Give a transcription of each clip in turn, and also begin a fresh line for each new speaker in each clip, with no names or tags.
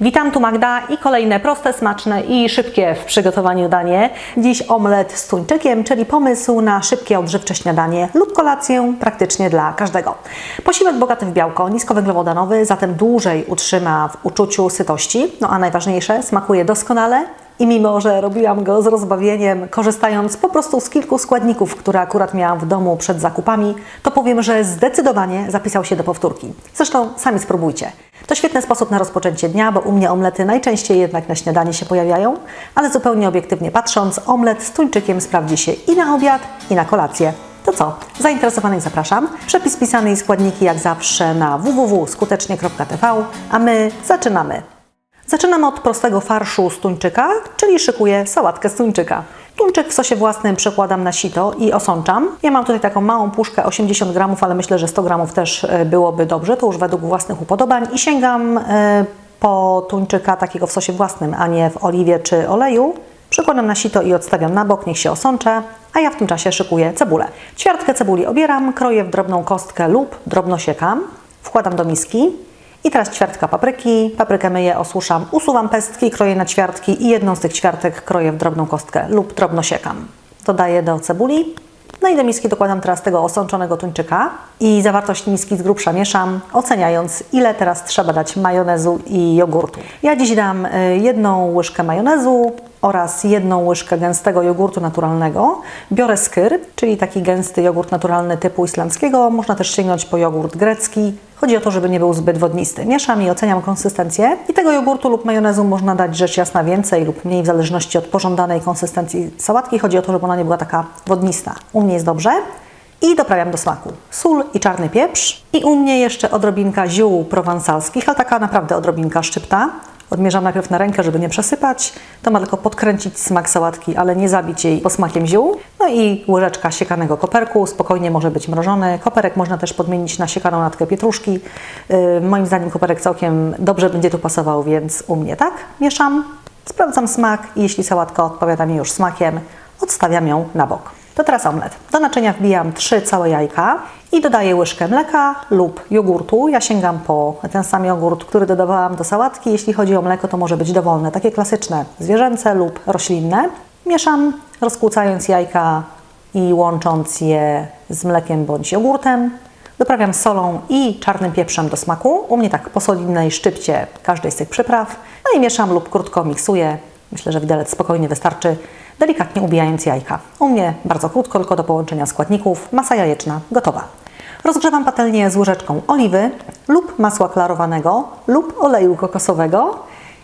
Witam, tu Magda i kolejne proste, smaczne i szybkie w przygotowaniu danie. Dziś omlet z tuńczykiem, czyli pomysł na szybkie, odżywcze śniadanie lub kolację praktycznie dla każdego. Posiłek bogaty w białko, niskowęglowodanowy, zatem dłużej utrzyma w uczuciu sytości, no a najważniejsze, smakuje doskonale i mimo, że robiłam go z rozbawieniem, korzystając po prostu z kilku składników, które akurat miałam w domu przed zakupami, to powiem, że zdecydowanie zapisał się do powtórki. Zresztą sami spróbujcie. To świetny sposób na rozpoczęcie dnia, bo u mnie omlety najczęściej jednak na śniadanie się pojawiają, ale zupełnie obiektywnie patrząc, omlet z tuńczykiem sprawdzi się i na obiad, i na kolację. To co? Zainteresowanych zapraszam. Przepis pisany i składniki jak zawsze na www.skutecznie.tv, a my zaczynamy. Zaczynam od prostego farszu z tuńczyka, czyli szykuję sałatkę z tuńczyka. Tuńczyk w sosie własnym przekładam na sito i osączam. Ja mam tutaj taką małą puszkę 80 gramów, ale myślę, że 100 gramów też e, byłoby dobrze, to już według własnych upodobań i sięgam e, po tuńczyka takiego w sosie własnym, a nie w oliwie czy oleju. Przekładam na sito i odstawiam na bok, niech się osącze, a ja w tym czasie szykuję cebulę. Ćwiartkę cebuli obieram, kroję w drobną kostkę lub drobno siekam, wkładam do miski. I teraz ćwiartka papryki. Paprykę myję, osuszam, usuwam pestki, kroję na ćwiartki i jedną z tych ćwiartek kroję w drobną kostkę lub drobno siekam. Dodaję do cebuli. No i do miski dokładam teraz tego osączonego tuńczyka i zawartość miski z grubsza mieszam, oceniając ile teraz trzeba dać majonezu i jogurtu. Ja dziś dam y, jedną łyżkę majonezu oraz jedną łyżkę gęstego jogurtu naturalnego. Biorę skyr, czyli taki gęsty jogurt naturalny typu islandzkiego. Można też sięgnąć po jogurt grecki. Chodzi o to, żeby nie był zbyt wodnisty. Mieszam i oceniam konsystencję. I tego jogurtu lub majonezu można dać rzecz jasna więcej lub mniej w zależności od pożądanej konsystencji sałatki. Chodzi o to, żeby ona nie była taka wodnista. U mnie jest dobrze. I doprawiam do smaku sól i czarny pieprz. I u mnie jeszcze odrobinka ziół prowansalskich, ale taka naprawdę odrobinka szczypta. Odmierzam najpierw na rękę, żeby nie przesypać. To ma tylko podkręcić smak sałatki, ale nie zabić jej posmakiem ziół. No i łyżeczka siekanego koperku, spokojnie może być mrożony. Koperek można też podmienić na siekaną natkę pietruszki. Yy, moim zdaniem koperek całkiem dobrze będzie tu pasował, więc u mnie tak. Mieszam, sprawdzam smak i jeśli sałatka odpowiada mi już smakiem, odstawiam ją na bok. To teraz omlet. Do naczynia wbijam 3 całe jajka i dodaję łyżkę mleka lub jogurtu. Ja sięgam po ten sam jogurt, który dodawałam do sałatki. Jeśli chodzi o mleko, to może być dowolne, takie klasyczne, zwierzęce lub roślinne. Mieszam, rozkłócając jajka i łącząc je z mlekiem bądź jogurtem. Doprawiam solą i czarnym pieprzem do smaku. U mnie tak po solidnej szczypcie każdej z tych przypraw. No i mieszam lub krótko miksuję. Myślę, że widelec spokojnie wystarczy delikatnie ubijając jajka. U mnie bardzo krótko, tylko do połączenia składników. Masa jajeczna gotowa. Rozgrzewam patelnię z łyżeczką oliwy lub masła klarowanego lub oleju kokosowego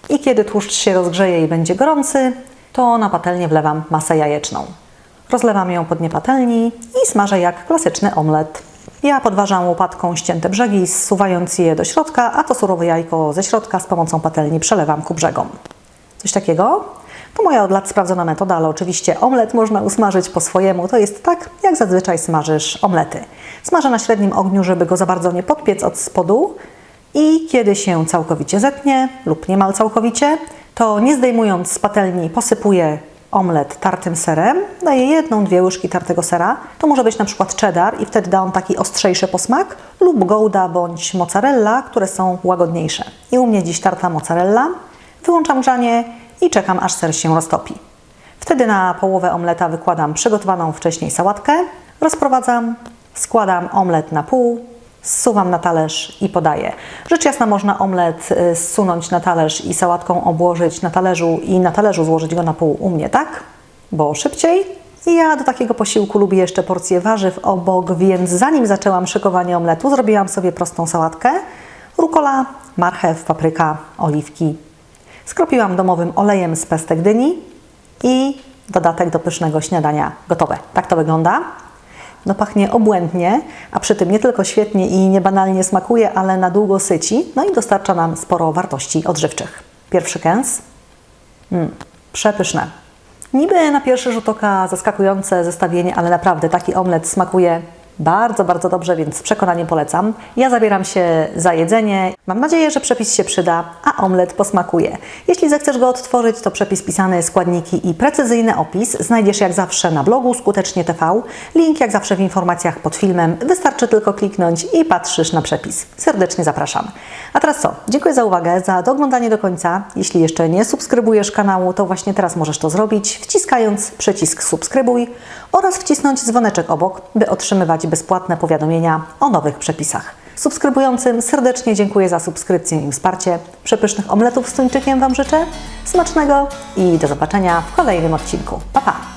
i kiedy tłuszcz się rozgrzeje i będzie gorący, to na patelnię wlewam masę jajeczną. Rozlewam ją po dnie patelni i smażę jak klasyczny omlet. Ja podważam łopatką ścięte brzegi, zsuwając je do środka, a to surowe jajko ze środka z pomocą patelni przelewam ku brzegom. Coś takiego? To moja od lat sprawdzona metoda, ale oczywiście omlet można usmażyć po swojemu. To jest tak, jak zazwyczaj smażysz omlety. Smażę na średnim ogniu, żeby go za bardzo nie podpiec od spodu i kiedy się całkowicie zetnie lub niemal całkowicie, to nie zdejmując z patelni posypuję omlet tartym serem, daję jedną, dwie łyżki tartego sera. To może być na przykład cheddar i wtedy da on taki ostrzejszy posmak lub gouda bądź mozzarella, które są łagodniejsze. I u mnie dziś tarta mozzarella. Wyłączam grzanie i czekam aż ser się roztopi. Wtedy na połowę omleta wykładam przygotowaną wcześniej sałatkę, rozprowadzam, składam omlet na pół, zsuwam na talerz i podaję. Rzecz jasna można omlet y, zsunąć na talerz i sałatką obłożyć na talerzu i na talerzu złożyć go na pół u mnie, tak? Bo szybciej. I ja do takiego posiłku lubię jeszcze porcję warzyw obok, więc zanim zaczęłam szykowanie omletu, zrobiłam sobie prostą sałatkę. Rukola, marchew, papryka, oliwki, Skropiłam domowym olejem z pestek dyni i dodatek do pysznego śniadania gotowe. Tak to wygląda. No pachnie obłędnie, a przy tym nie tylko świetnie i niebanalnie smakuje, ale na długo syci, no i dostarcza nam sporo wartości odżywczych. Pierwszy kęs. Mm, przepyszne. Niby na pierwszy rzut oka zaskakujące zestawienie, ale naprawdę taki omlet smakuje Bardzo, bardzo dobrze, więc z przekonaniem polecam. Ja zabieram się za jedzenie. Mam nadzieję, że przepis się przyda, a omlet posmakuje. Jeśli zechcesz go odtworzyć, to przepis pisany, składniki i precyzyjny opis znajdziesz jak zawsze na blogu Skutecznie TV. Link jak zawsze w informacjach pod filmem. Wystarczy tylko kliknąć i patrzysz na przepis. Serdecznie zapraszam. A teraz co? Dziękuję za uwagę, za doglądanie do końca. Jeśli jeszcze nie subskrybujesz kanału, to właśnie teraz możesz to zrobić, wciskając przycisk subskrybuj oraz wcisnąć dzwoneczek obok, by otrzymywać bezpłatne powiadomienia o nowych przepisach. Subskrybującym serdecznie dziękuję za subskrypcję i wsparcie. Przepysznych omletów z tuńczykiem Wam życzę. Smacznego i do zobaczenia w kolejnym odcinku. Pa, pa!